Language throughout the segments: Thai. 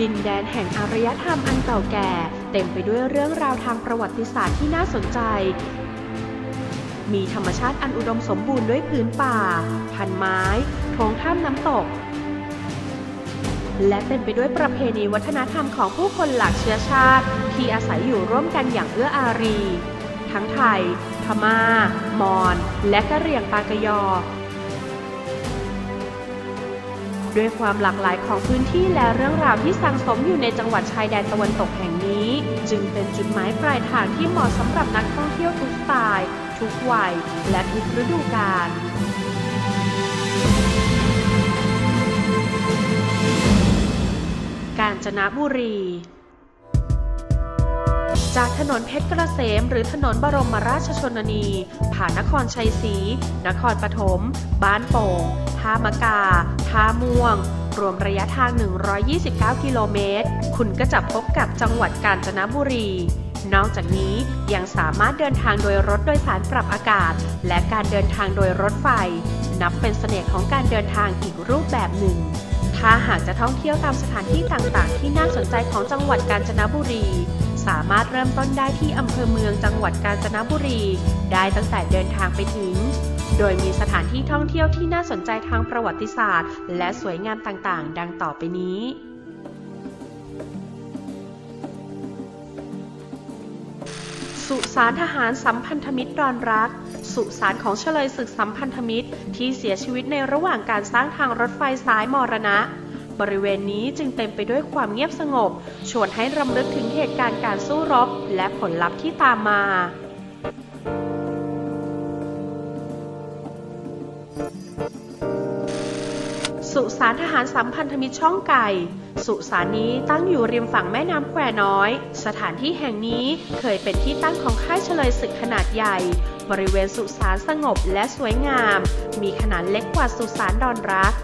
ดินแดนแห่งอารยธรรมอันเก่าแก่ เต็มไปด้วยเรื่องราวทางประวัติศาสตร์ที่น่าสนใจ มีธรรมชาติอันอุดมสมบูรณ์ด้วยพื้นป่า พันไม้โถงถ้ำน้ำตก และเต็มไปด้วยประเพณีวัฒนธรรมของผู้คนหลากเชื้อชาติ ที่อาศัยอยู่ร่วมกันอย่างเอื้ออารี ทั้งไทย พม่า มอญ และกะเหรี่ยงปากยอ ด้วยความหลากหลายของพื้นที่และเรื่องราวที่สังสมอยู่ในจังหวัดชายแดนตะวันตกแห่งนี้ จึงเป็นจุดหมายปลายทางที่เหมาะสำหรับนักท่องเที่ยวทุกสไตล์ทุกวัย และทุกฤดูกาลกาญจนบุรี จากถนนเพชรเกษมหรือถนนบรมราชชนนี ผ่านนครชัยศรี นครปฐม บ้านโป่ง ท่ามะกา ท่าม่วง รวมระยะทาง 129 กิโลเมตร คุณก็จะพบกับจังหวัดกาญจนบุรี นอกจากนี้ยังสามารถเดินทางโดยรถโดยสารปรับอากาศ และการเดินทางโดยรถไฟ นับเป็นเสน่ห์ของการเดินทางอีกรูปแบบหนึ่งถ้าหากจะท่องเที่ยวตามสถานที่ต่างๆ ที่น่าสนใจของจังหวัดกาญจนบุรี สามารถเริ่มต้นได้ที่อำเภอเมืองจังหวัดกาญจนบุรี ได้ตั้งแต่เดินทางไปถึง โดยมีสถานที่ท่องเที่ยวที่น่าสนใจทางประวัติศาสตร์ และสวยงามต่างๆ ดังต่อไปนี้ สุสานทหารสัมพันธมิตรดอนรัก สุสานของเฉลยศึกสัมพันธมิตร ที่เสียชีวิตในระหว่างการสร้างทางรถไฟสายมรณะ บริเวณนี้จึงเต็มไปด้วยความเงียบสงบ ชวนให้รำลึกถึงเหตุการณ์การสู้รบ และผลลัพธ์ที่ตามมาสุสานทหารสัมพันธมิตรช่องไก่ สุสานนี้ตั้งอยู่ริมฝั่งแม่น้ำแควน้อย สถานที่แห่งนี้เคยเป็นที่ตั้งของค่ายเฉลยศึกขนาดใหญ่ บริเวณสุสานสงบและสวยงาม มีขนาดเล็กกว่าสุสานดอนรัก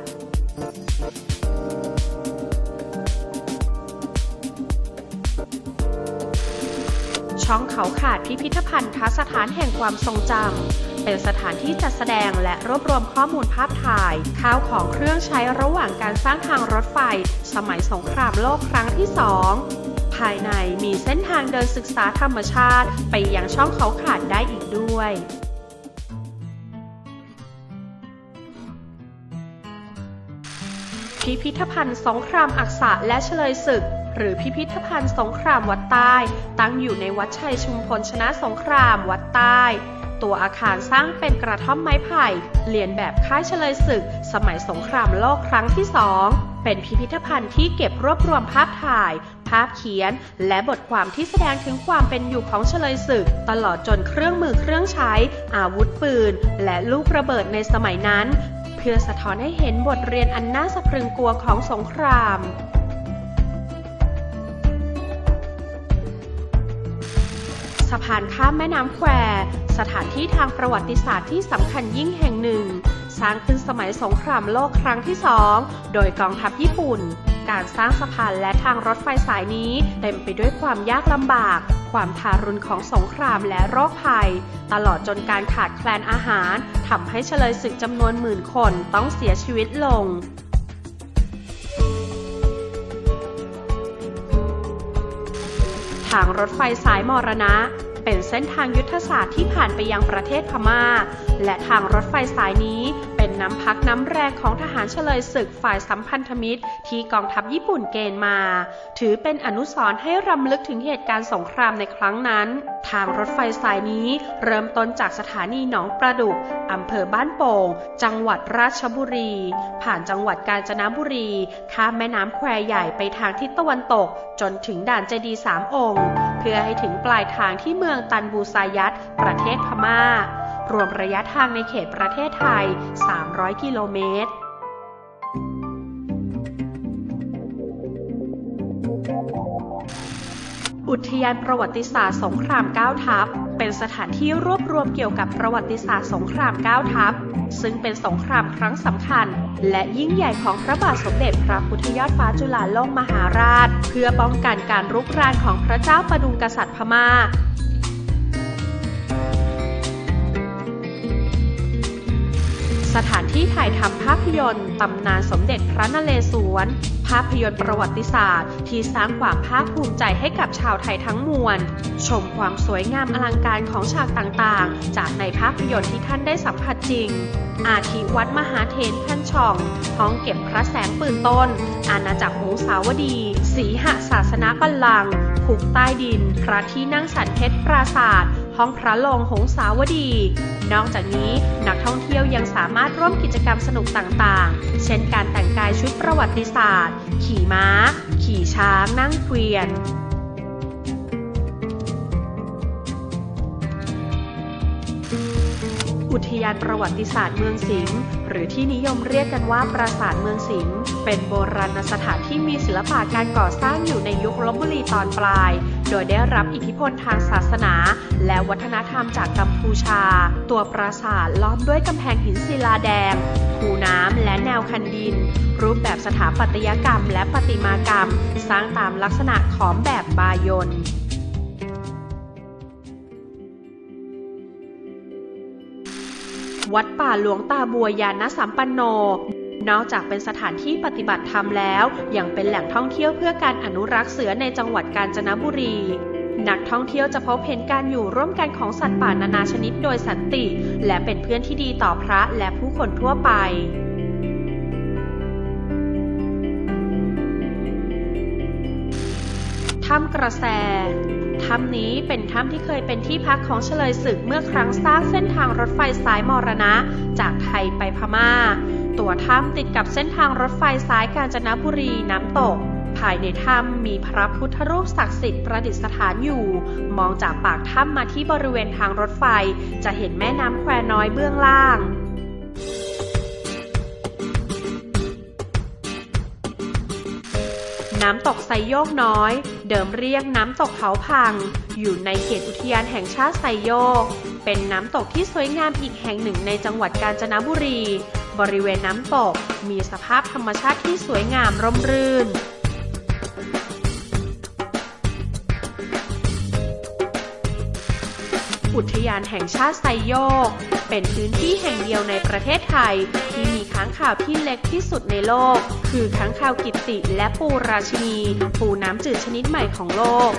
ช่องเขาขาดพิพิธภัณฑ์ทสถานแห่งความทรงจำเป็นสถานที่จัดแสดงและรวบรวมข้อมูลภาพถ่าย ข้าวของเครื่องใช้ระหว่างการสร้างทางรถไฟ สมัยสงครามโลกครั้งที่สองภายในมีเส้นทางเดินศึกษาธรรมชาติ ไปยังช่องเขาขาดได้อีกด้วยพิพิธภัณฑ์สงครามอักษะและเฉลยศึก หรือพิพิธภัณฑ์สงครามวัดใต้ ตั้งอยู่ในวัดชัยชุมพลชนะสงครามวัดใต้ ตัวอาคารสร้างเป็นกระท่อมไม้ไผ่เรียนแบบค่ายเฉลยศึก สมัยสงครามโลกครั้งที่สองเป็นพิพิธภัณฑ์ที่เก็บรวบรวมภาพถ่าย ภาพเขียน และบทความที่แสดงถึงความเป็นอยู่ของเฉลยศึก ตลอดจนเครื่องมือเครื่องใช้ อาวุธปืน และลูกระเบิดในสมัยนั้น เพื่อสะท้อนให้เห็นบทเรียนอันน่าสะพรึงกลัวของสงคราม สะพานข้ามแม่น้ำแคว สถานที่ทางประวัติศาสตร์ที่สำคัญยิ่งแห่งหนึ่ง สร้างขึ้นสมัยสงครามโลกครั้งที่สองโดยกองทัพญี่ปุ่น การสร้างสะพานและทางรถไฟสายนี้เต็มไปด้วยความยากลำบาก ความทารุณของสงครามและโรคภัย ตลอดจนการขาดแคลนอาหารทำให้เฉลยศึกจำนวนหมื่นคนต้องเสียชีวิตลงางรถไฟสายมรณะ เป็นเส้นทางยุทธศาสตร์ที่ผ่านไปยังประเทศพม่า และทางรถไฟสายนี้ น้ำพักน้ำแรงของทหารเฉลยศึกฝ่ายสัมพันธมิตร ที่กองทัพญี่ปุ่นเกณฑ์มา ถือเป็นอนุสรณ์ให้รำลึกถึงเหตุการณ์สงครามในครั้งนั้น ทางรถไฟสายนี้เริ่มต้นจากสถานีหนองประดุกอำเภอบ้านโป่ง จังหวัดราชบุรี ผ่านจังหวัดกาญจนบุรี ข้ามแม่น้ำแควใหญ่ไปทางทิศตะวันตก จนถึงด่านเจดีสามองค์ เพื่อให้ถึงปลายทางที่เมืองตันบูซายัตประเทศพม่า รวมระยะทางในเขตประเทศไทย 300 กิโลเมตรอุทยานประวัติศาสตร์สงครามเก้าทัพเป็นสถานที่รวบรวมเกี่ยวกับประวัติศาสตร์สงครามเก้าทัพซึ่งเป็นสงครามครั้งสำคัญ และยิ่งใหญ่ของพระบาทสมเด็จพระพุทธยอดฟ้าจุฬาโลกมหาราช เพื่อป้องกันการรุกรานของพระเจ้าประดุงกษัตริย์พม่า สถานที่ถ่ายทำภาพยนตร์ตำนานสมเด็จพระนเรศวร ภาพยนตร์ประวัติศาสตร์ ที่สร้างความภาคภูมิใจให้กับชาวไทยทั้งมวล ชมความสวยงามอลังการของฉากต่างๆ จากในภาพยนตร์ที่ท่านได้สัมผัสจริง อาทิวัดมหาเทนพันช่อง ห้องเก็บพระแสงปืนต้น อาณาจักรหงสาวดี สีหศาสนาบัลลังก์คุกใต้ดิน พระที่นั่งสันเพชรปราศาสตร์ ห้องพระโลงหงสาวดี นอกจากนี้นักท่องเที่ยวยังสามารถร่วมกิจกรรมสนุกต่างๆ เช่นการแต่งกายชุดประวัติศาสตร์ ขี่ม้า ขี่ช้างนั่งเกวียนอุทยานประวัติศาสตร์เมืองสิงห์หรือที่นิยมเรียกกันว่าปราสาทเมืองสิงห์เป็นโบราณสถานที่มีศิลปะการก่อสร้างอยู่ในยุคลบบุรีตอนปลาย โดยได้รับอิทธิพลทางศาสนา และวัฒนธรรมจากกัมพูชา ตัวปราสาทล้อมด้วยกำแพงหินศิลาแดงคูน้ำและแนวคันดิน รูปแบบสถาปัตยกรรมและประติมากรรม สร้างตามลักษณะของแบบบายนวัดป่าหลวงตาบัวยานสัมปันโน นอกจากเป็นสถานที่ปฏิบัติธรรมแล้ว ยังเป็นแหล่งท่องเที่ยวเพื่อการอนุรักษ์เสือในจังหวัดกาญจนบุรี นักท่องเที่ยวจะพบเห็นการอยู่ร่วมกันของสัตว์ป่านานาชนิดโดยสันติ และเป็นเพื่อนที่ดีต่อพระและผู้คนทั่วไปถ้ำกระแส ถ้ำนี้เป็นถ้ำที่เคยเป็นที่พักของเฉลยศึกเมื่อครั้งสร้างเส้นทางรถไฟสายมรณะ จากไทยไปพมา่า ตัวถ้ำติดกับเส้นทางรถไฟสายกาญจนบุรีน้ำตก ภายในถ้ำมีพระพุทธรูปศักดิ์สิทธิ์ประดิษฐานอยู่ มองจากปากถ้ำมาที่บริเวณทางรถไฟ จะเห็นแม่น้ำแควน้อยเบื้องล่างน้ำตกไซโยกน้อย เดิมเรียกน้ำตกเขาพัง อยู่ในเขตอุทยานแห่งชาติไซโยก เป็นน้ำตกที่สวยงามอีกแห่งหนึ่งในจังหวัดกาญจนบุรี บริเวณน้ำตกมีสภาพธรรมชาติที่สวยงามร่มรื่น อุทยานแห่งชาติไซโยก เป็นพื้นที่แห่งเดียวในประเทศไทย ที่มีค้างคาวที่เล็กที่สุดในโลก คือค้างคาวกิตติและปูราชินี ปูน้ำจืดชนิดใหม่ของโลก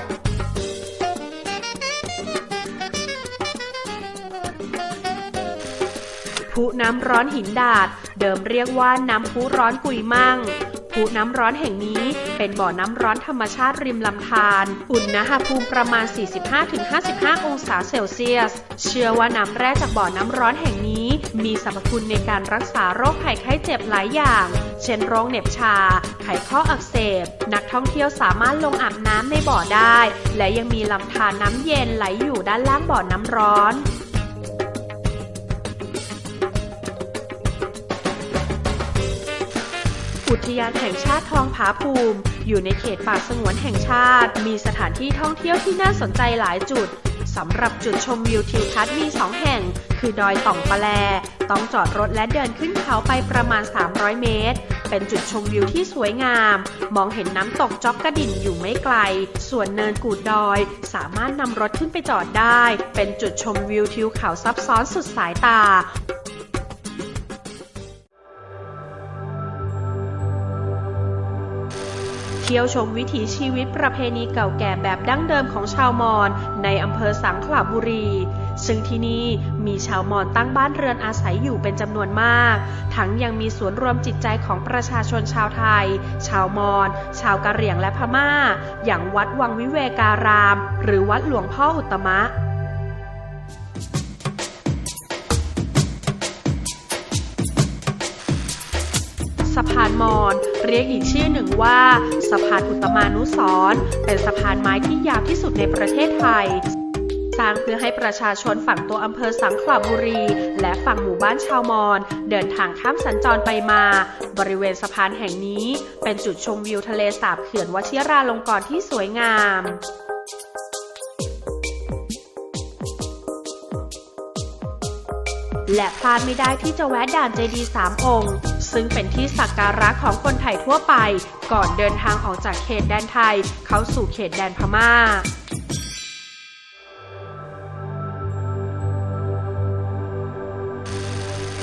พุน้ำร้อนหินดาด เดิมเรียกว่าน้ำพุร้อนกุยมั่งพุน้ำร้อนแห่งนี้เป็นบ่อน้ำร้อนธรรมชาติริมลำธารอุณหภูมิประมาณ 45-55 องศาเซลเซียส เชื่อว่าน้ำแร่จากบ่อน้ำร้อนแห่งนี้ มีสรรพคุณในการรักษาโรคภัยไข้เจ็บหลายอย่าง เช่นโรคเหน็บชา ไขข้ออักเสบ นักท่องเที่ยวสามารถลงอาบน้ำในบ่อได้ และยังมีลำธารน้ำเย็นไหลอยู่ด้านล่างบ่อน้ำร้อน อุทยานแห่งชาติทองผาภูมิ อยู่ในเขตป่าสงวนแห่งชาติ มีสถานที่ท่องเที่ยวที่น่าสนใจหลายจุดสำหรับจุดชมวิวทิวทัศน์มีสองแห่ง คือดอยต่องปะแล ต้องจอดรถและเดินขึ้นเขาไปประมาณ 300 เมตร เป็นจุดชมวิวที่สวยงาม มองเห็นน้ำตกจอกกระดิ่นอยู่ไม่ไกล ส่วนเนินกูดดอย สามารถนำรถขึ้นไปจอดได้ เป็นจุดชมวิวทิวเขาซับซ้อนสุดสายตา ที่ยวชมวิถีชีวิตประเพณีเก่าแก่แบบดั้งเดิมของชาวมอญในอำเภอสังขละบุรี ซึ่งที่นี่มีชาวมอญตั้งบ้านเรือนอาศัยอยู่เป็นจำนวนมาก ทั้งยังมีศูนรวมจิตใจของประชาชนชาวไทย ชาวมอญ ชาวกะเหรี่ยงและพม่า อย่างวัดวังวิเวการาม หรือวัดหลวงพ่ออุตตมะสะพานมอญ เรียกอีกชื่อหนึ่งว่าสะพานอุตมานุสรเป็นสะพานไม้ที่ยาวที่สุดในประเทศไทยสร้างเพื่อให้ประชาชนฝั่งตัวอำเภอสังขละบุรี และฝั่งหมู่บ้านชาวมอญเดินทางข้ามสัญจรไปมา บริเวณสะพานแห่งนี้ เป็นจุดชมวิวทะเลสาบเขื่อนวชิราลงกรณ์ที่สวยงาม และพลาดไม่ได้ที่จะแวะด่านเจดีย์สามองค์ ซึ่งเป็นที่สักการะของคนไทยทั่วไป ก่อนเดินทางออกจากเขตแดนไทย เข้าสู่เขตแดนพม่า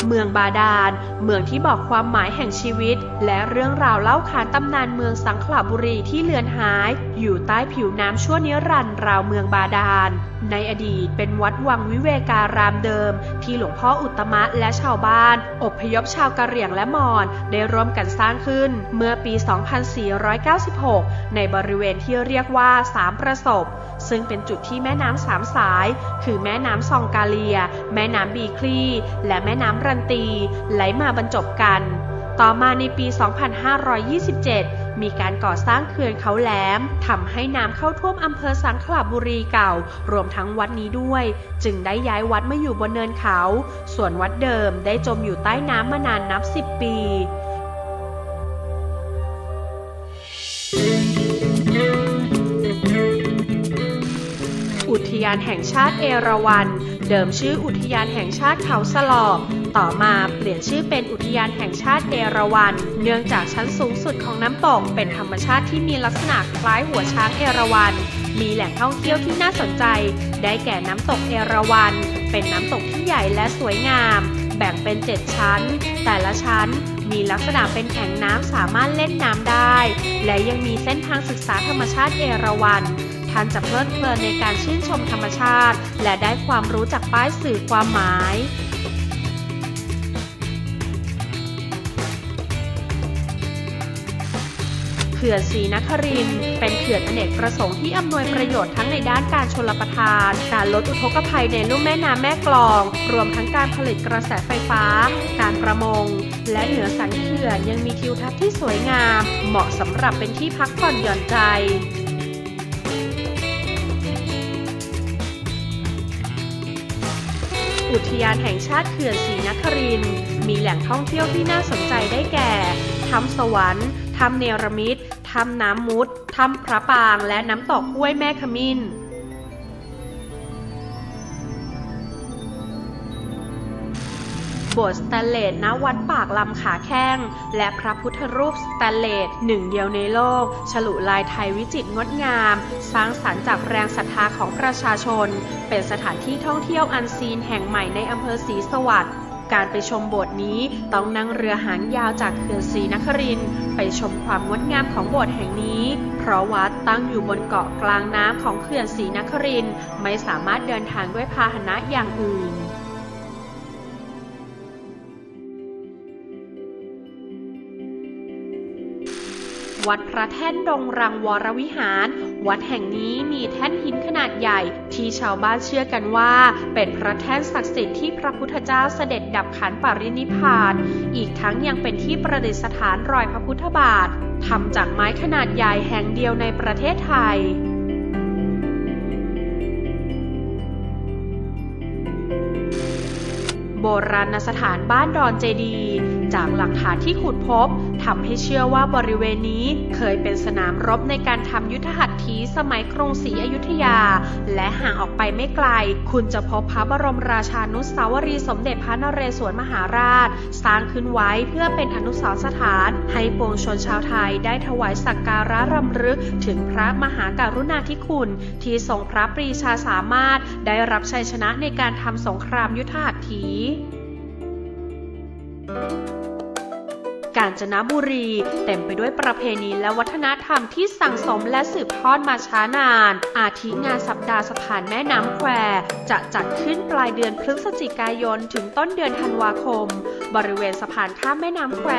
เมืองบาดาล เมืองที่บอกความหมายแห่งชีวิต และเรื่องราวเล่าขานตำนานเมืองสังขละบุรีที่เลือนหาย อยู่ใต้ผิวน้ำชั่วนิรันดร์ราวเมืองบาดาล ในอดีตเป็นวัดวังวิเวการามเดิม ที่หลวงพ่ออุตมะและชาวบ้าน อบพยพชาวกะเหรี่ยงและมอญได้ร่วมกันสร้างขึ้น เมื่อปี 2496 ในบริเวณที่เรียกว่าสามประสบ ซึ่งเป็นจุดที่แม่น้ำสามสาย คือแม่น้ำซองกาเลีย แม่น้ำบีคลี และแม่น้ำรันตี ไหลมาบรรจบกัน ต่อมาในปี 2527 มีการก่อสร้างเขื่อนเขาแหลมทำให้น้ำเข้าท่วมอำเภอสังขละบุรีเก่า รวมทั้งวัดนี้ด้วย จึงได้ย้ายวัดมาอยู่บนเนินเขา ส่วนวัดเดิมได้จมอยู่ใต้น้ำมานานนับ 10 ปีอุทยานแห่งชาติเอราวัณ เดิมชื่ออุทยานแห่งชาติเขาสลอบ ต่อมาเปลี่ยนชื่อเป็นอุทยานแห่งชาติเอราวัณ เนื่องจากชั้นสูงสุดของน้ำตกเป็นธรรมชาติที่มีลักษณะคล้ายหัวช้างเอราวัณ มีแหล่งท่องเที่ยวที่น่าสนใจ ได้แก่น้ำตกเอราวัณ เป็นน้ำตกที่ใหญ่และสวยงาม แบ่งเป็น 7 ชั้น แต่ละชั้นมีลักษณะเป็นแอ่งน้ำสามารถเล่นน้ำได้ และยังมีเส้นทางศึกษาธรรมชาติเอราวัณท่านจะเพลิดเพลินในการชื่นชมธรรมชาติ และได้ความรู้จากป้ายสื่อความหมาย ขื่อนศรีนครินเป็นเขื่อนอเนกประสงค์ที่อำนวยประโยชน์ทั้งในด้านการชลประทาน การลดอุทกภัยในลุ่มแม่น้ำแม่กลอง รวมทั้งการผลิตกระแสไฟฟ้า การประมง และเหนือสันเขื่อนยังมีทิวทัศน์ที่สวยงาม เหมาะสำหรับเป็นที่พักผ่อนหย่อนใจอุทยานแห่งชาติเขื่อนศรีนครินมีแหล่งท่องเที่ยวที่น่าสนใจได้แก่ ถ้ำสวรรค์ ถ้ำเนรมิต ถ้ำน้ำมุด ถ้ำพระปางและน้ำตกห้วยแม่ขมิ้นโบสถ์สแตนเลสณวัดปากลำขาแข้ง และพระพุทธรูปสแตนเลสหนึ่งเดียวในโลก ฉลุลายไทยวิจิตรงดงาม สร้างสรรค์จากแรงศรัทธาของประชาชน เป็นสถานที่ท่องเที่ยวอันซีนแห่งใหม่ในอำเภอศรีสวัสดิ์ การไปชมโบสถ์นี้ต้องนั่งเรือหางยาวจากเขื่อนศรีนครินไปชมความงดงามของโบสถ์แห่งนี้ เพราะวัดตั้งอยู่บนเกาะกลางน้ำของเขื่อนศรีนครินไม่สามารถเดินทางด้วยพาหนะอย่างอื่นวัดพระแท่นดงรังวรวิหาร วัดแห่งนี้มีแท่นหินขนาดใหญ่ ที่ชาวบ้านเชื่อกันว่า เป็นพระแท่นศักดิ์สิทธิ์ที่พระพุทธเจ้าเสด็จดับขันปรินิพานอีกทั้งยังเป็นที่ประดิษฐานรอยพระพุทธบาททำจากไม้ขนาดใหญ่แห่งเดียวในประเทศไทยโบราณสถานบ้านดอนเจดี จากหลักฐานที่ขุดพบ ทำให้เชื่อว่าบริเวณนี้เคยเป็นสนามรบในการทำยุทธหัตถีสมัยกรุงศรีอยุธยา และห่างออกไปไม่ไกล คุณจะพบพระบรมราชานุสาวรีย์สมเด็จพระนเรศวรมหาราช สร้างขึ้นไว้เพื่อเป็นอนุสรณ์สถาน ให้ปวงชนชาวไทยได้ถวายสักการะรำลึก ถึงพระมหาการุณาธิคุณ ที่ทรงพระปรีชาสามารถได้รับชัยชนะในการทำสงครามยุทธหัตถี กาญจนบุรี เต็มไปด้วยประเพณีและวัฒนธรรมที่สั่งสมและสืบทอดมาช้านาน อาทิงานสัปดาห์สะพานแม่น้ำแคว จะจัดขึ้นปลายเดือนพฤศจิกายนถึงต้นเดือนธันวาคม บริเวณสะพานข้ามแม่น้ำแคว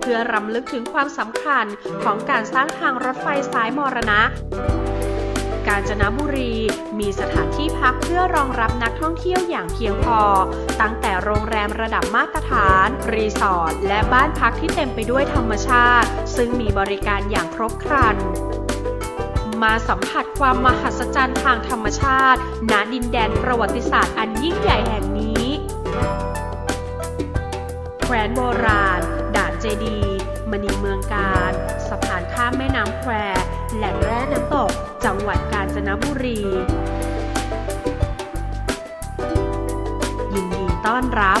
เพื่อรำลึกถึงความสำคัญของการสร้างทางรถไฟสายมรณะ กาญจนบุรี มีสถานที่พักเพื่อรองรับนักท่องเที่ยวอย่างเพียงพอ ตั้งแต่โรงแรมระดับมาตรฐาน รีสอร์ทและบ้านพักที่เต็มไปด้วยธรรมชาติ ซึ่งมีบริการอย่างครบครันมาสัมผัสความมหัศจรรย์ทางธรรมชาติณดินแดนประวัติศาสตร์อันยิ่งใหญ่แห่งนี้ แคว้นโบราณ ด่านเจดี มณีเมืองการ สะพานข้ามแม่น้ำแคว จังหวัดกาญจนบุรี ยินดีต้อนรับ